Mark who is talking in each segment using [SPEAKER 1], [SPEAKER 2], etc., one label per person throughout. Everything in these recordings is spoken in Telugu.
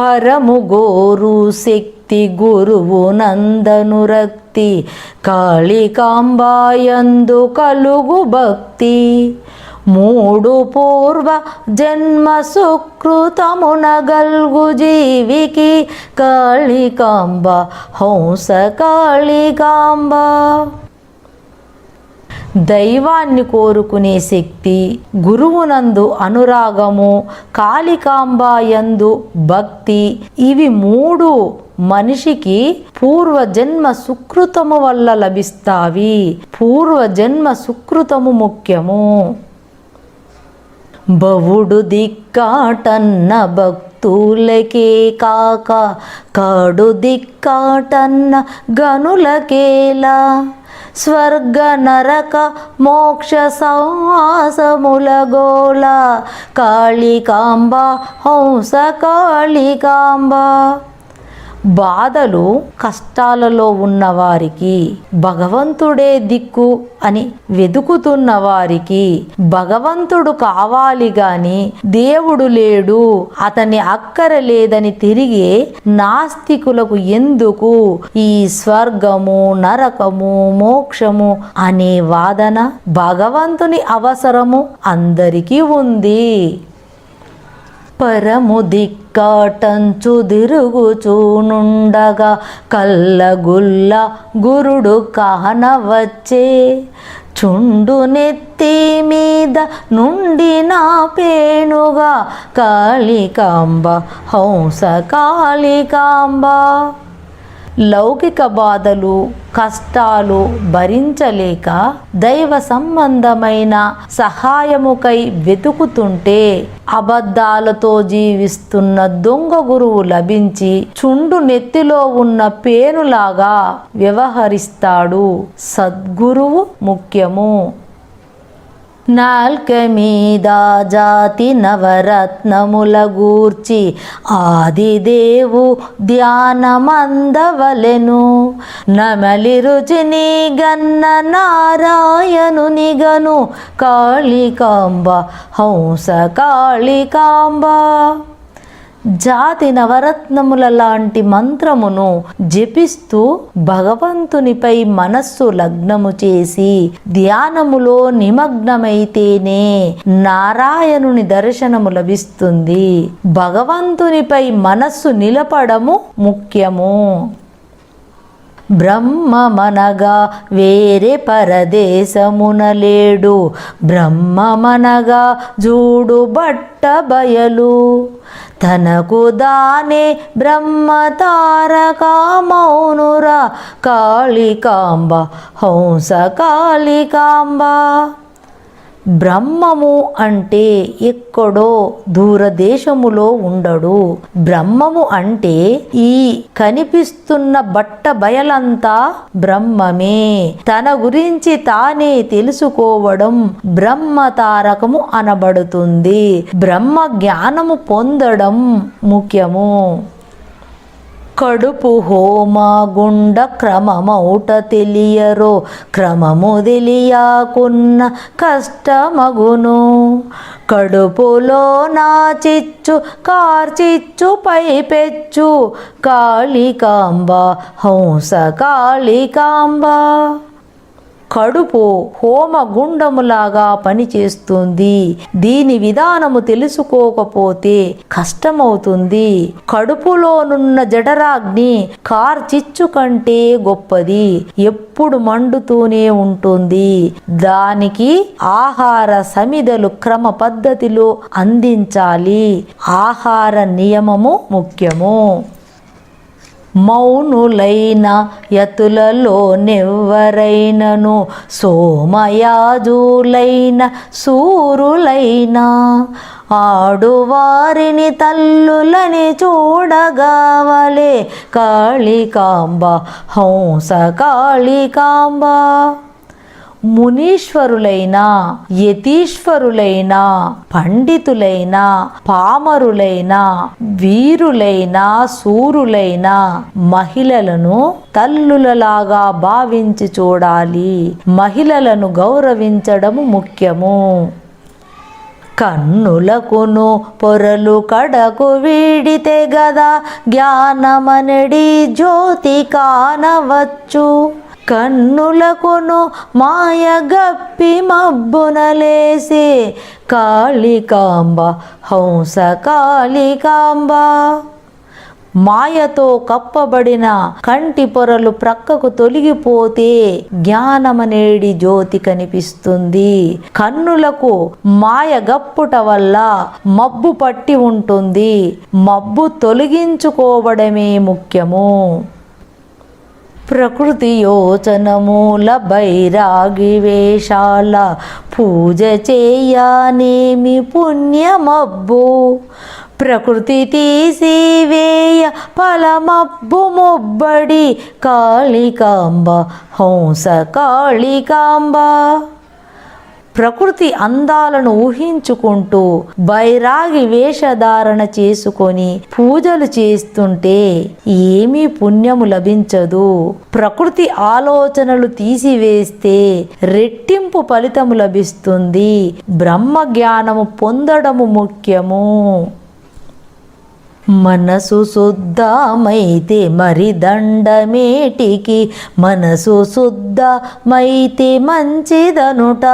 [SPEAKER 1] పరము గోరు శక్తి గురువు నందను రక్తి కాళికాంబాయందు కలుగు భక్తి మూడు పూర్వ జన్మ సుకృతమున గల్గు జీవికి కాళికాంబ హంస కాళికాంబ దైవాన్ని కోరుకునే శక్తి గురువునందు అనురాగము కాళికాంబాయందు భక్తి ఇవి మూడు మనిషికి పూర్వజన్మ సుకృతము వల్ల లభిస్తావి. పూర్వజన్మ సుకృతము ముఖ్యము. బవుడు దిక్కాటన్న భక్తులకే కాక కాడు దిక్కాటన్న గనులకేలా? స్వర్గ నరక మోక్ష సంవాసములగోళ కాళికాంబ హంస కాళికాంబ. బాధలు కష్టాలలో ఉన్నవారికి భగవంతుడే దిక్కు అని వెతుకుతున్న వారికి భగవంతుడు కావాలి గాని దేవుడు లేడు అతని అక్కర లేదని తిరిగే నాస్తికులకు ఎందుకు ఈ స్వర్గము నరకము మోక్షము అనే వాదన భగవంతుని అవసరము అందరికీ ఉంది. పరము దిక్కాటంచు తిరుగుచూనుండగా కల్లగుల్ల గురుడు కానవచ్చే. చుండు నెత్తి మీద నుండి నా పేణుగా కాళికాంబ హంస కాళికాంబ. లౌకిక బాధలు కష్టాలు భరించలేక దైవ సంబంధమైన సహాయముకై వెతుకుతుంటే అబద్ధాలతో జీవిస్తున్న దొంగ గురువు లభించి చుండు నెత్తిలో ఉన్న పేనులాగా వ్యవహరిస్తాడు. సద్గురువు ముఖ్యము. నాల్క మీద జాతి నవరత్నముల గూర్చి ఆదిదేవు ధ్యానమందవలెను. నమలి రుచిని గన్న నారాయణునిగను కాళికాంబ హంస కాళికాంబ. జాతి నవరత్నముల లాంటి మంత్రమును జపిస్తూ భగవంతునిపై మనస్సు లగ్నము చేసి ధ్యానములో నిమగ్నమైతేనే నారాయణుని దర్శనము లభిస్తుంది. భగవంతునిపై మనస్సు నిలపడము ముఖ్యము. బ్రహ్మమనగా వేరే పరదేశమున లేడు. బ్రహ్మమనగా జూడు బట్ట బయలు. తనకు దానే బ్రహ్మ తారక కాళికాంబ హంస కాళికాంబ. బ్రహ్మము అంటే ఎక్కడో దూరదేశములో ఉండడు. బ్రహ్మము అంటే ఈ కనిపిస్తున్న బట్ట బయలంతా బ్రహ్మమే. తన గురించి తానే తెలుసుకోవడం బ్రహ్మ తారకము అనబడుతుంది. బ్రహ్మ జ్ఞానము పొందడం ముఖ్యము. కడుపు హోమ గుండ క్రమమౌట తెలియరో క్రమము తెలియాకున్న కష్టమగును. కడుపులో నా చిచ్చు కార్చిచ్చు పై పెచ్చు కాళికాంబ హంస కాళికాంబ. కడుపు హోమగుండములాగా పనిచేస్తుంది. దీని విధానము తెలుసుకోకపోతే కష్టమవుతుంది. కడుపులోనున్న జఠరాగ్ని కార్చిచ్చు కంటే గొప్పది. ఎప్పుడు మండుతూనే ఉంటుంది. దానికి ఆహార సమిదలు క్రమ పద్ధతిలో అందించాలి. ఆహార నియమము ముఖ్యము. మౌనులైన యతులలో నెవ్వరైనను సోమయాజులైన సూరులైన ఆడువారిని తల్లులని చూడగావలే కాళికాంబ హంస కాళికాంబ. మునీశ్వరులైన యతీశ్వరులైన పండితులైన పామరులైన వీరులైన సూరులైన మహిళలను తల్లులలాగా భావించి చూడాలి. మహిళలను గౌరవించడము ముఖ్యము. కన్నులకును పొరలు కడకు వీడితే గదా జ్ఞానమనడి జ్యోతి కానవచ్చు. కన్నులకును మాయ గప్పి మబ్బునలేసి కాళికాంబ హంస కాళికాంబ. మాయతో కప్పబడిన కంటి పొరలు ప్రక్కకు తొలగిపోతే జ్ఞానమనేడి జ్యోతి కనిపిస్తుంది. కన్నులకు మాయ గప్పుట వల్ల మబ్బు పట్టి ఉంటుంది. మబ్బు తొలగించుకోవడమే ముఖ్యము. ప్రకృతి యోచనమూల బైరాగి వేషాల పూజ చేయనేమి పుణ్యమబ్బు? ప్రకృతి తీసివేయ ఫలమబ్బు మొబ్బడి కాళికాంబ హంస కాళికాంబ. ప్రకృతి అందాలను ఊహించుకుంటూ బైరాగి వేషధారణ చేసుకొని పూజలు చేస్తుంటే ఏమీ పుణ్యము లభించదు. ప్రకృతి ఆలోచనలు తీసివేస్తే రెట్టింపు ఫలితము లభిస్తుంది. బ్రహ్మ జ్ఞానము పొందడము ముఖ్యము. మనసు శుద్ధమైతే మరి దండమేటికి? మనసు శుద్ధమైతే మంచిదనుట.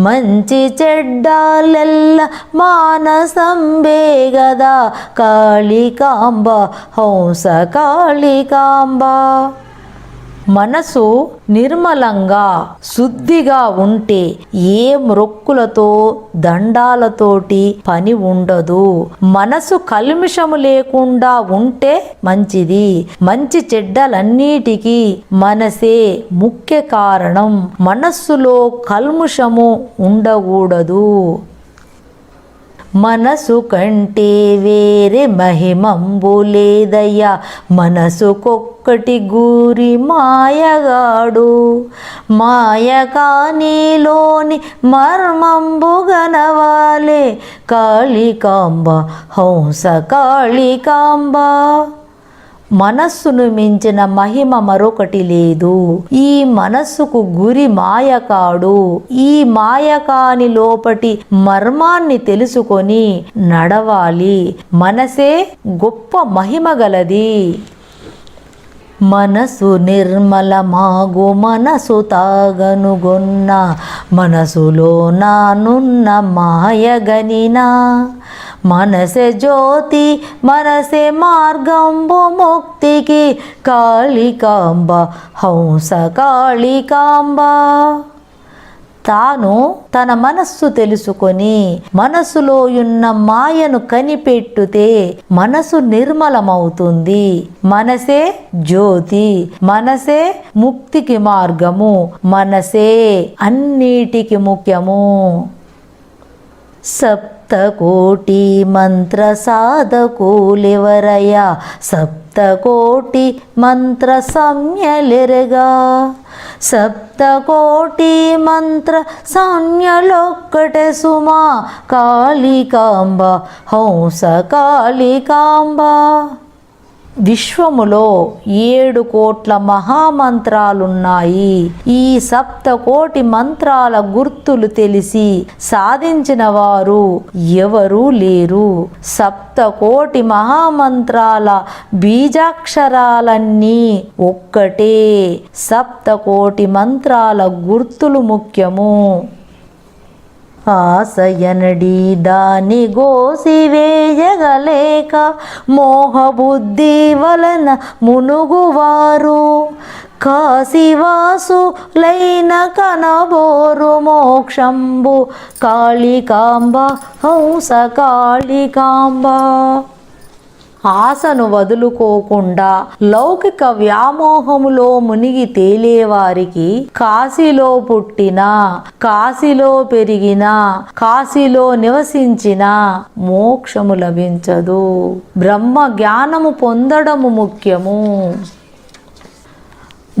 [SPEAKER 1] మంచి చెడ్డాలెల్ల మానసంబే గదా కాళికాంబ హంస కాళికాంబ. మనసు నిర్మలంగా శుద్ధిగా ఉంటే ఏ మ్రొక్కులతో దండాలతోటి పని ఉండదు. మనసు కల్మిషము లేకుండా ఉంటే మంచిది. మంచి చెడ్డలన్నిటికీ మనసే ముఖ్య కారణం. మనస్సులో కల్ముషము ఉండకూడదు. మనసు కంటే వేరే మహిమంబు లేదయ్యా మనసుకొక్కటి గూరి మాయగాడు. మాయ కానీలోని మర్మంబు గనవాలే. కాళికాంబ హంస కాళికాంబ. మనస్సును మించిన మహిమ మరొకటి లేదు. ఈ మనస్సుకు గురి మాయకాడు ఈ మాయకాని లోపటి మర్మాన్ని తెలుసుకొని నడవాలి. మనసే గొప్ప మహిమ గలది. మనసు నిర్మల మాగు మనసు తాగనుగొన్న. మనసులో నానున్న మాయగనినా మనసే జ్యోతి మనసే మార్గంబు ముక్తికి కాళికాంబ హంస కాళికాంబ. తాను తన మనస్సు తెలుసుకొని మనసులో ఉన్న మాయను కనిపెట్టుతే మనసు నిర్మలమవుతుంది. మనసే జ్యోతి మనసే ముక్తికి మార్గము మనసే అన్నిటికి ముఖ్యము. సప్ సప్తకోటి మంత్ర సాధకులెవరయా సప్తకోటి మంత్ర సంయలెరగా సప్తకోటి మంత్ర సంజ్ఞలొక్కటే సుమా. కాళికాంబ హంస కాళికాంబ. విశ్వములో ఏడు కోట్ల మహామంత్రాలున్నాయి. ఈ సప్త కోటి మంత్రాల గుర్తులు తెలిసి సాధించిన వారు ఎవరూ లేరు. సప్త కోటి మహామంత్రాల బీజాక్షరాలన్నీ ఒక్కటే. సప్త కోటి మంత్రాల గుర్తులు ముఖ్యము. ఆశయనడి దాని గోసివేయగలేక మోహబుద్ధి వలన మునుగువారు. కాశీవాసులైన కనబోరు మోక్షంబు. కాళికాంబ హంస కాళికాంబ. ఆశను వదులుకోకుండా లౌకిక వ్యామోహములో మునిగి తేలేవారికి కాశీలో పుట్టిన కాశీలో పెరిగిన కాశీలో నివసించిన మోక్షము లభించదు. బ్రహ్మ జ్ఞానము పొందడము ముఖ్యము.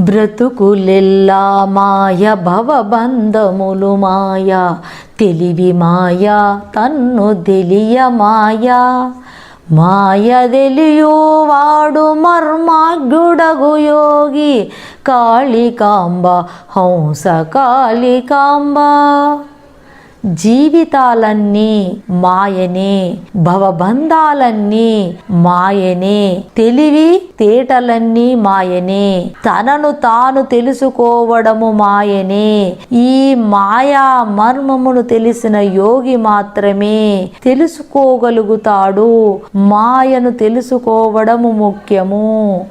[SPEAKER 1] బ్రతుకులెల్లా మాయ భవబంధములు మాయ తెలివి మాయ తన్ను తెలియ మాయ. మాయ తెలియువాడు మర్మాగ్యుడగు యోగి. కాళికాంబ హంస కాళికాంబ. జీవితాలన్నీ మాయనే భవబంధాలన్నీ మాయనే తెలివి తేటలన్నీ మాయనే తనను తాను తెలుసుకోవడము మాయనే ఈ మాయా మర్మమును తెలిసిన యోగి మాత్రమే తెలుసుకోగలుగుతాడు. మాయను తెలుసుకోవడము ముఖ్యము.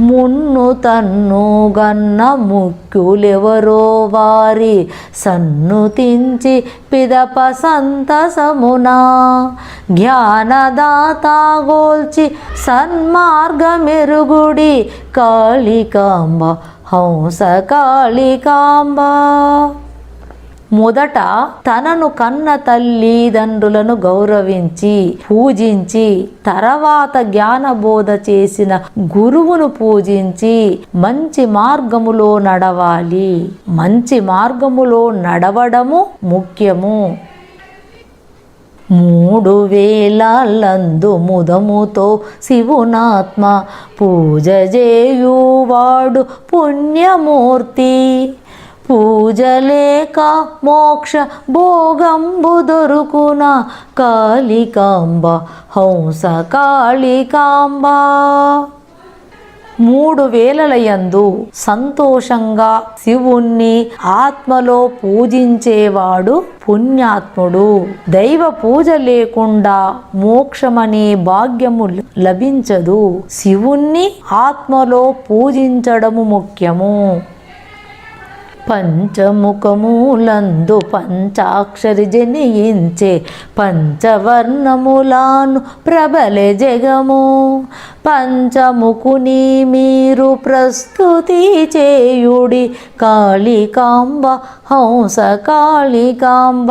[SPEAKER 1] మున్ను తన్ను గన్న ముఖ్యులెవరో వారి సన్ను తించి పిదప సంతసమునా. జ్ఞానదాతాగోల్చి సన్మార్గమెరుగుడి కాళికాంబ హంస కాళికాంబ. మొదట తనను కన్న తల్లిదండ్రులను గౌరవించి పూజించి తర్వాత జ్ఞానబోధ చేసిన గురువును పూజించి మంచి మార్గములో నడవాలి. మంచి మార్గములో నడవడము ముఖ్యము. మూడు వేలందు ముదముతో శివునాత్మ పూజ చేయువాడు పుణ్యమూర్తి. పూజలేక మోక్ష భోగంబు దొరుకున కాళికాంబ హంస కాళికాంబ. మూడు వేలలయందు సంతోషంగా శివుణ్ణి ఆత్మలో పూజించేవాడు పుణ్యాత్ముడు. దైవ పూజ లేకుండా మోక్షమనే భాగ్యము లభించదు. శివుణ్ణి ఆత్మలో పూజించడము ముఖ్యము. పంచముఖములందు పంచాక్షరి జనియించే పంచవర్ణములాను ప్రబలె జగము. పంచముకుని మీరు ప్రస్తుతి చేయుడి కాళికాంబ హంస కాళికాంబ.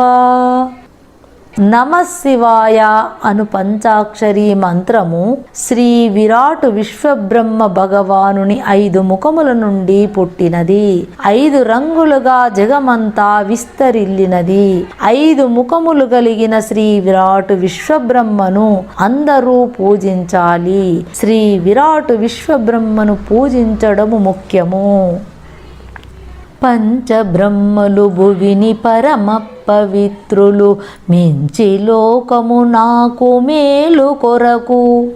[SPEAKER 1] నమశివాయ అను పంచాక్షరి మంత్రము శ్రీ విరాటు విశ్వబ్రహ్మ భగవానుని ఐదు ముఖముల నుండి పుట్టినది. ఐదు రంగులుగా జగమంతా విస్తరిల్లినది. ఐదు ముఖములు కలిగిన శ్రీ విరాట్ విశ్వబ్రహ్మను అందరూ పూజించాలి. శ్రీ విరాట్ విశ్వబ్రహ్మను పూజించడము ముఖ్యము. పంచబ్రహ్మలు భువిని పరమ పవిత్రులు. మించి లోకము నాకు మేలు కొరకు.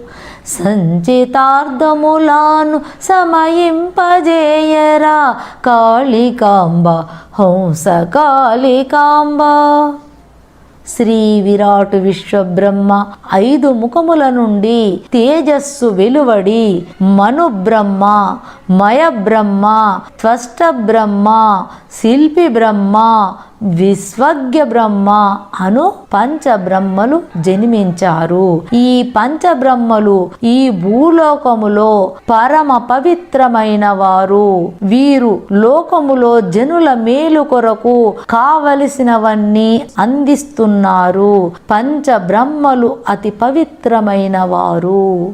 [SPEAKER 1] సంచితార్థములాను సమయింపజేయరా. కాళికాంబ హంస కాళికాంబ. శ్రీ విరాటు విశ్వబ్రహ్మ ఐదు ముఖముల నుండి తేజస్సు వెలువడి మను బ్రహ్మ మయ బ్రహ్మ త్వష్ట బ్రహ్మ శిల్పి బ్రహ్మ విశ్వజ్ఞ బ్రహ్మ అను పంచబ్రహ్మలు జన్మించారు. ఈ పంచబ్రహ్మలు ఈ భూలోకములో పరమ పవిత్రమైన వారు. వీరు లోకములో జనుల మేలు కొరకు కావలసినవన్నీ అందిస్తున్నారు. పంచబ్రహ్మలు అతి పవిత్రమైన వారు.